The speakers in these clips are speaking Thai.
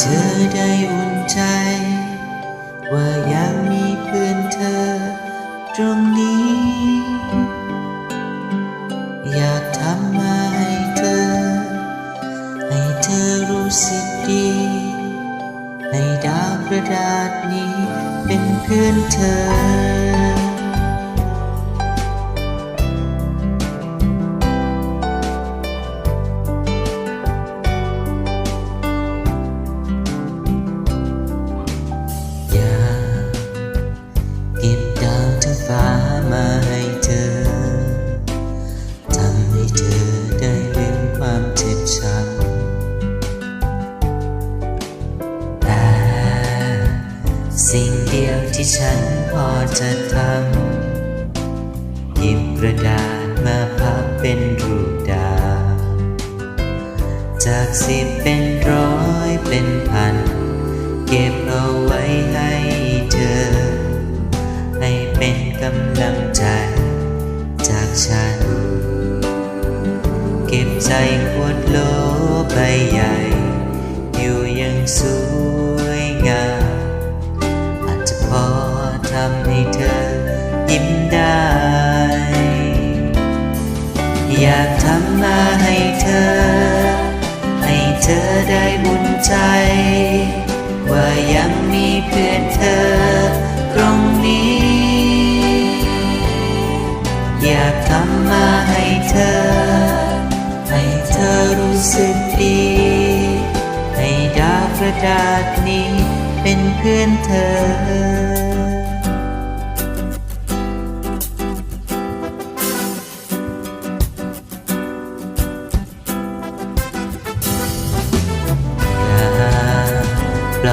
เธอได้อุ่นใจ ว่ายังมีเพื่อนเธอตรงนี้ อยากทำมาให้เธอ ให้เธอรู้สึกดีให้ดาวกระดาษนี้เป็นเพื่อนเธอ สิ่งเดียวที่ฉันพอจะทำหยิบกระดาษมาพับเป็นรูปดาว จากสิบเป็นร้อยเป็นพัน เก็บเอาไว้ให้ ได้ อยากทำมาให้เธอ ให้เธอได้บุญใจ ว่ายังมีเพื่อนเธอตรงนี้ อยากทำมาให้เธอ ให้เธอรู้สึกดีให้ดาวกระดาษนี้เป็นเพื่อนเธอ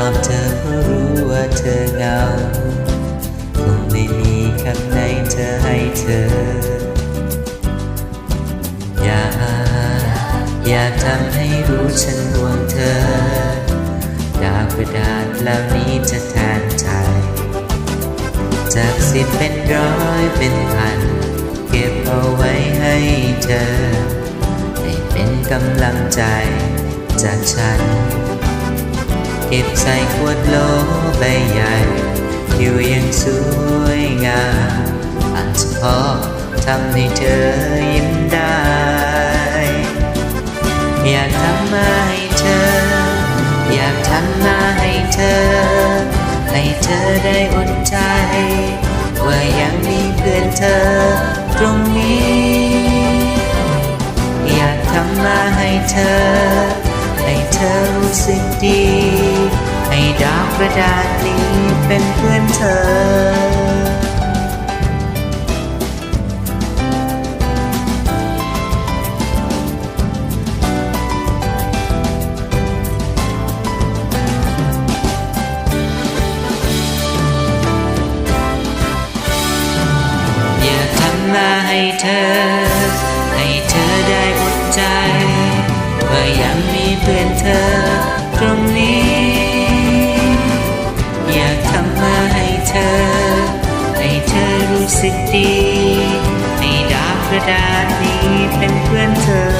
อบเธอเพราะรู้ว่าเธอเหงาคงไม่มีคำไหนเธอให้เธอ อย่าอย่าทำให้รู้ฉันห่วงเธอ ดาวกระดาษเหล่านี้จะแทนใจจากสิบเป็นร้อยเป็นพัน เก็บเอาไว้ให้เธอ ให้เป็นกำลังใจจากฉัน เก็บใส่ขวดโลใบใหญ่อยู่ยังสวยงามอาจจะพอทำให้เธอยิ้มได้ อยากทำมาให้เธอ อยากทำมาให้เธอ ให้เธอได้อุ่นใจ ว่ายังมีเพื่อนเธอตรงนี้ อยากทำมาให้เธอ เธอรู้สึกดี ให้ดาวกระดาษนี้เป็นเพื่อนเธออยากทำมาให้เธอ ให้เธอได้อุ่นใจว่ายัง เพื่อนเธอตรงนี้ อยากทำมาให้เธอ ให้เธอรู้สึกดี ให้ดาวกระดาษนี้เป็นเพื่อนเธอ